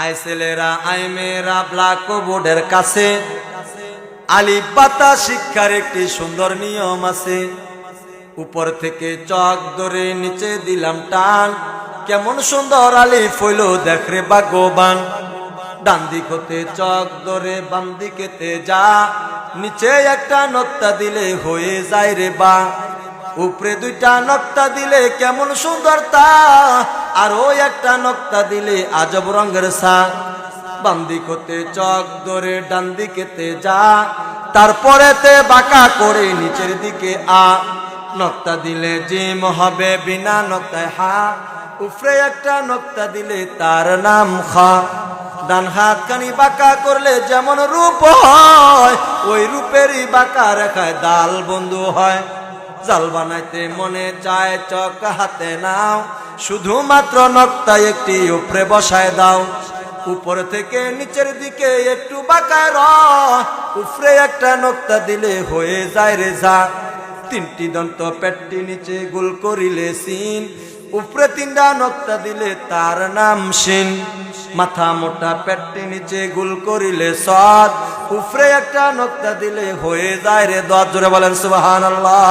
I ছেলেরা I মেয়েরা black বোর্ডের কাছে। আলিফ বাতা শিক্ষার একটি সুন্দর নিয়ম আছে। উপর থেকে চক ধরে নিচে দিলাম টান। কেমন সুন্দর আলিফ হইল দেখরে ভাগ্যবান। ডান দিক হতে চক ধরে, বাম দিকেতে যা। নিচে একটা নক্তা দিলে হয়ে যায় রে বা। উপরে দুইটা নক্তা দিলে কেমন সুন্দর তা, আর ওই একটা নক্তা দিলে আজব রঙের সা বাম দিক হতে চক ধরে ডান দিকেতে যা, তারপরেতে বাঁকা করে নিচের দিকে আ। নক্তা দিলে জিম হবে বিনা নক্তায় হা, উফরে একটা নক্তা দিলে তার নাম খা। ডান হাত কানি বাঁকা করলে যেমন রূপ হয়, ওই রূপেরই বাঁকা রেখায় দাল বন্ধু হয়। জাল বানাইতে মনে চায়, চক হাতে নাও। শুধুমাত্র নক্তায় একটি উপরে বসায় দাও। উপর থেকে নিচের দিকে একটু বাঁকায় র। উপরে একটা নক্তা দিলে হয়ে যায় রে যা। তিনটি দন্ত পেটটি নিচে গোল করিলে সিন। উপরে তিনটা নক্তা দিলে তার নাম সিন। মাথা মোটা পেটটি নিচে গুল করিলে সদ উফরে একটা নক্তা দিলে হয়ে যায় রে দোয়া জোরে বলেন সুবাহান আল্লাহ